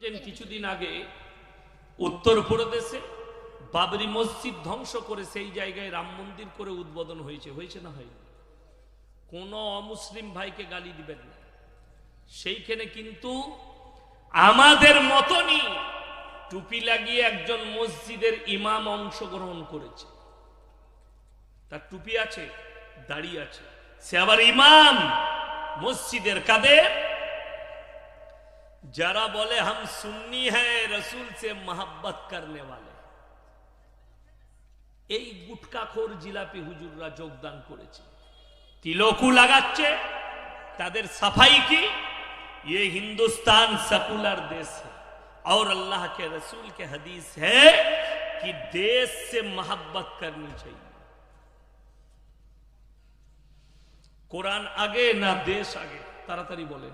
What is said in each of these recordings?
কিছুদিন আগে উত্তর প্রদেশে বাবরি মসজিদ ধ্বংস করে সেই জায়গায় রাম মন্দির করে উদ্বোধন হয়েছে। হয়েছে না হয়নি? কোন অমুসলিম ভাইকে গালি দিবেন না। সেইখানে কিন্তু আমাদের মতনই টুপি লাগিয়ে একজন মসজিদের ইমাম অংশগ্রহণ করেছে। তার টুপি আছে, দাড়ি আছে। সে আবার ইমাম, মসজিদের কাদের? যারা বলে হাম সুন্নি হ্যাঁ রসুল সে মোহাব্বত করনে वाले এই গুটকাখোর জিলাপি হুজুররা যোগদান করেছে তিলকু লাগাচ্ছে তাদের সাফাই কি ये हिंदुस्तान सेकुलर देश है और अल्लाह के रसूल के हदीस है कि देश से मोहब्बत करनी चाहिए কোরআন আগে না দেশ আগে তাড়াতাড়ি বলেন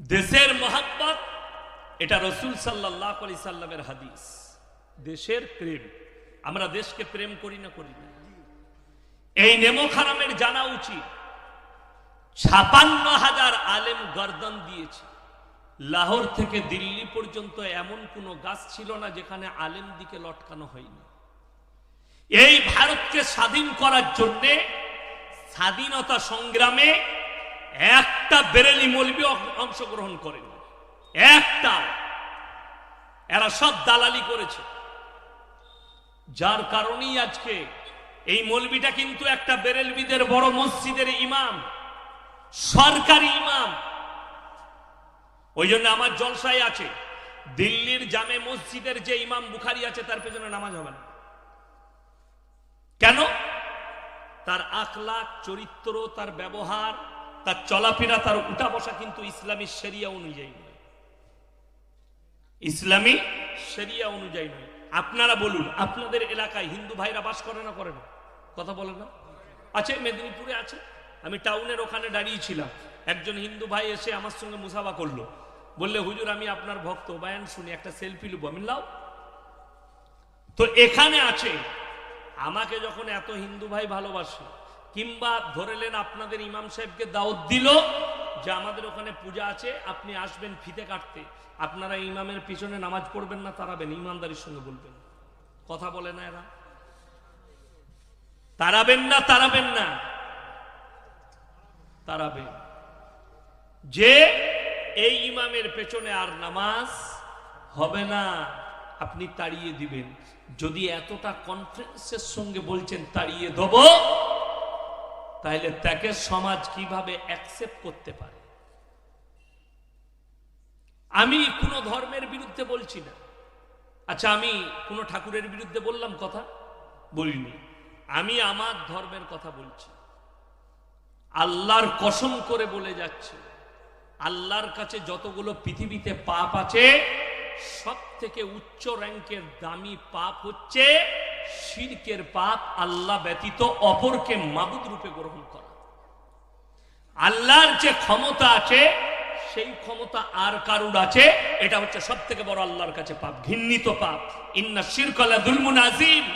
দেশের মহাব্বত, এটা রসুল সাল্লাহ আলি সাল্লামের হাদিস। দেশের প্রেম, আমরা দেশকে প্রেম করি না করি না। এই নেমো খারামের জানা উচিত। ছাপান্ন হাজার আলেম গর্দন দিয়েছে। লাহোর থেকে দিল্লি পর্যন্ত এমন কোনো গাছ ছিল না যেখানে আলেম দিকে লটকানো হয়নি। এই ভারতকে স্বাধীন করার জন্যে স্বাধীনতা সংগ্রামে একটা বেরেলি মলবি অংশগ্রহণ করেন। একটা। এরা সব দালালি করেছে। যার কারণেই আজকে এই মলবিটা কিন্তু একটা বেরেলবিদের বড় মসজিদের ইমাম, সরকারি ইমাম। ওই জন্য আমার জলসায় আছে, দিল্লির জামে মসজিদের যে ইমাম বুখারি আছে, তার পেছনে নামাজ হবে না। কেন? তার আখলাখ, চরিত্র, তার ব্যবহার, তার চলাফেরা, তার উঠা বসা কিন্তু ইসলামী শরিয়া অনুযায়ী নয়। ইসলামী শরিয়া অনুযায়ী নয়। আপনারা বলুন, আপনাদের এলাকায় হিন্দু ভাইরা বাস করে না করে না? কথা বলে না। আছে, মেদিনীপুরে আছে। আমি টাউনের ওখানে দাঁড়িয়েছিলাম একজন হিন্দু ভাই এসে আমার সঙ্গে মুসাফা করল। বললে, হুজুর, আমি আপনার ভক্ত। বায়ান শুনি, একটা সেলফি লুবো। আমি লাও। তো এখানে আছে আমাকে যখন এত হিন্দু ভাই ভালোবাসে, কিংবা ধরেলেন আপনাদের ইমাম সাহেবকে দাওয়াত দিল যে আমাদের ওখানে পূজা আছে, আপনি আসবেন ফিতে কাটতে। আপনারা ইমামের পিছনে নামাজ পড়বেন না, তারাবেন, ইমানদারির সঙ্গে বলবেন। কথা বলে না এরা। তারাবেন না তারাবেন না। তারাবেন। যে এই ইমামের পেছনে আর নামাজ হবে না। আপনি তাড়িয়ে দিবেন। যদি এতটা কনফিডেন্সের সঙ্গে বলছেন, তাড়িয়ে দেব, তাহলে তাকে সমাজ কীভাবে অ্যাকসেপ্ট করতে পারে? আমি কোনো ধর্মের বিরুদ্ধে বলছি না। আচ্ছা আমি কোনো ঠাকুরের বিরুদ্ধে বললাম কথা? বলিনি। আমি আমার ধর্মের কথা বলছি। আল্লাহর কসম করে বলে যাচ্ছে। আল্লাহর কাছে যতগুলো পৃথিবীতে পাপ আছে সব থেকে উচ্চ র্যাঙ্কের দামি পাপ হচ্ছে শিরকের পাপ আল্লাহ ব্যতীত অপরকে মাবুদ রূপে গ্রহণ করা। আল্লাহর যে ক্ষমতা আছে, সেই ক্ষমতা আর কারুর আছে, এটা হচ্ছে সব থেকে বড় আল্লাহর কাছে পাপ ঘিন্নিত পাপ। ইন্না শিরকলা দুলমুন আজিম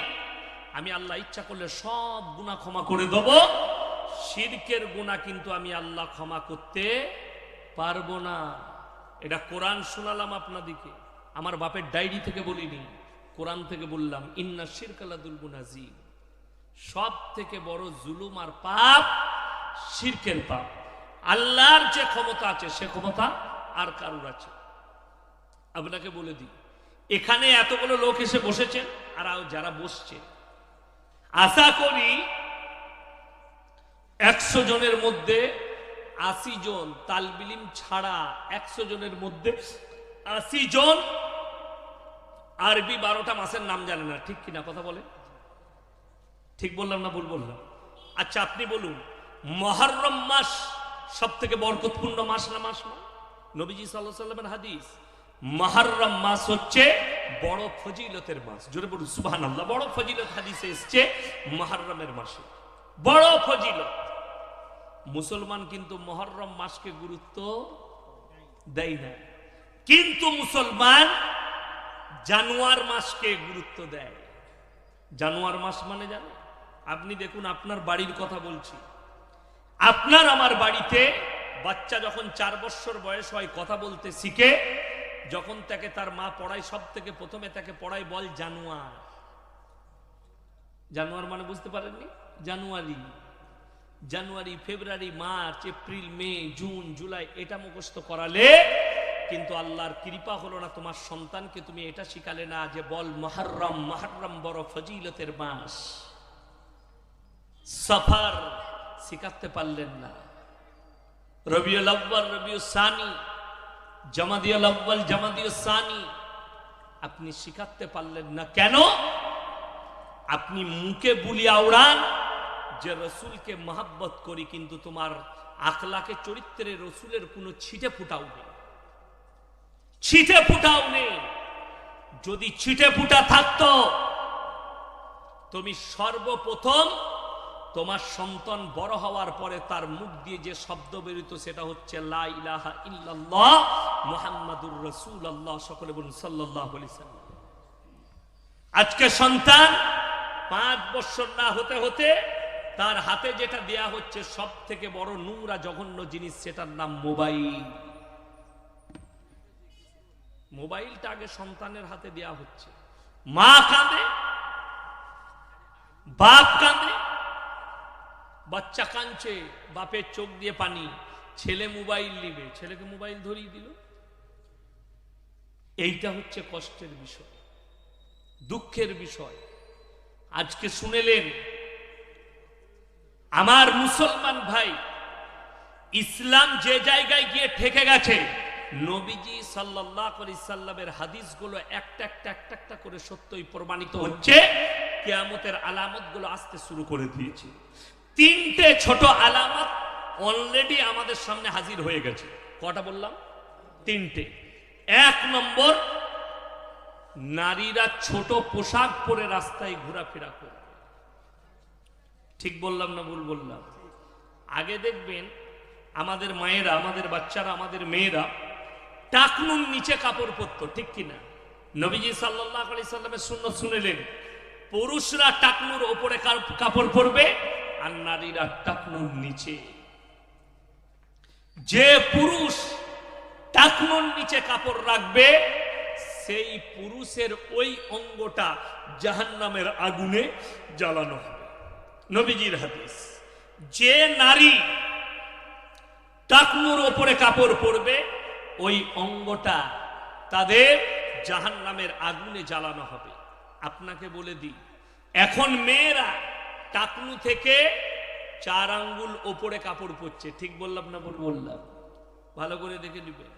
আমি আল্লাহ ইচ্ছা করলে সব গুণা ক্ষমা করে দেব। শিরকের গুণা কিন্তু আমি আল্লাহ ক্ষমা করতে পারব না। এটা কোরআন শোনালাম আপনাদিকে। আমার বাপের ডায়েরি থেকে বলিনি, কোরআন থেকে বললাম, ইন্না শিরকালা দুলবুন আজিম সব থেকে বড় জুলুম আর পাপ শিরকের পাপ। আল্লাহর যে ক্ষমতা আছে, সে ক্ষমতা আর কারুর আছে? আপনাকে বলে দিই, এখানে এতগুলো লোক এসে বসেছেন আর যারা বসছে, আশা করি একশো জনের মধ্যে আশি জন তালবিলিম ছাড়া একশো জনের মধ্যে আশি জন আরবি বারোটা মাসের নাম জানে না। ঠিক কিনা কথা বলে? ঠিক বললাম না, ভুল বললাম? আচ্ছা আপনি বলুন, মহরম মাস সব থেকে বরকতপূর্ণ মাস না মাস না নবীজি সাল্লাহ সাল্লামের হাদিস, মহরম মাস হচ্ছে বড় ফজিলতের মাস। জোরে বলুন সুবাহ আল্লাহ বড় ফজিলত হাদিসে এসছে মহরমের মাসে। বড় ফজিলত। মুসলমান কিন্তু মহরম মাসকে গুরুত্ব দেয় না। কিন্তু মুসলমান জানুয়ার মাসকে গুরুত্ব দেয়। জানুয়ার মাস মানে জানো? আপনি দেখুন, আপনার বাড়ির কথা বলছি। আপনার আমার বাড়িতে বাচ্চা যখন চার বছর বয়স হয়, কথা বলতে শিখে, যখন তাকে তার মা পড়ায়, সব থেকে প্রথমে তাকে পড়ায় বল জানুয়ার। জানুয়ার মানে বুঝতে পারেননি? জানুয়ারি। জানুয়ারি, ফেব্রুয়ারি, মার্চ, এপ্রিল, মে, জুন, জুলাই, এটা মুখস্থ করালে কিন্তু আল্লাহর কৃপা হলো না তোমার সন্তানকে তুমি এটা শিখালে না যে বল মহারম মহারম বড় ফজিলতের মাস সফার শিখাতে পারলেন না। রবিউল আব্বাল রবিউ সানি, জামাদিউল আব্বাল জামাদিউ সানি, আপনি শিখাতে পারলেন না। কেন? আপনি মুখে বুলি আওড়ান যে রসুলকে মহাব্বত করি, কিন্তু তোমার আখলাকে চরিত্রে রসুলের কোনো ছিটে ফুটাও নেই। ছিটে ফুটাও নেই যদি ছিটে ফুটা থাকতো, তুমি সর্বপ্রথম তোমার সন্তান বড় হওয়ার পরে তার মুখ দিয়ে যে শব্দ বেরিত সেটা হচ্ছে ইল্লাল্লাহ মুহাম্মাদুর রাসূলুল্লাহ সকলে বলুন, সাল্লাল্লাহু আজকে সন্তান পাঁচ বছর না হতে হতে তার হাতে যেটা দেয়া হচ্ছে সব থেকে বড় নোংরা জঘন্য জিনিস, সেটার নাম মোবাইল। মোবাইলটা আগে সন্তানের হাতে দেয়া হচ্ছে। মা কাঁদে, বাপ কাঁদে, বাচ্চা কাঁদছে, বাপের চোখ দিয়ে পানি। ছেলে মোবাইল নিবে, ছেলেকে মোবাইল ধরিয়ে দিল। এইটা হচ্ছে কষ্টের বিষয়, দুঃখের বিষয়। আজকে শুনেলেন, আমার মুসলমান ভাই ইসলাম যে জায়গায় গিয়ে ঠেকে গেছে নবীজি সাল্লাহ সাল্লামের হাদিসগুলো একটা একটা একটা একটা করে সত্যই প্রমাণিত হচ্ছে। কেয়ামতের আলামতগুলো আসতে শুরু করে দিয়েছে। তিনটে ছোট আলামত অলরেডি আমাদের সামনে হাজির হয়ে গেছে। কটা বললাম? তিনটে। এক নম্বর, নারীরা ছোট পোশাক পরে রাস্তায় ঘোরাফেরা করে। ঠিক বললাম না ভুল বললাম? আগে দেখবেন, আমাদের মায়েরা, আমাদের বাচ্চারা, আমাদের মেয়েরা টাকনুন নিচে কাপড় পরতো, ঠিক কিনা? নবীজি সাল্লাহ আলি সাল্লামের শূন্য শুনেলেন, পুরুষরা টাকনুর ওপরে কাপড় পরবে আর নারীরা টাকনুর নিচে। যে পুরুষ টাকনুর নিচে কাপড় রাখবে, সেই পুরুষের ওই অঙ্গটা জাহান্নামের আগুনে জ্বালানো হবে। নবীজির হাদিস, যে নারী টাকনুর ওপরে কাপড় পরবে ওই অঙ্গটা তাদের জাহান নামের আগুনে জ্বালানো হবে। আপনাকে বলে দিই এখন মেয়েরা টাকনু থেকে চার আঙ্গুল ওপরে কাপড় পরছে। ঠিক বললাম না বললাম? ভালো করে দেখে নিবেন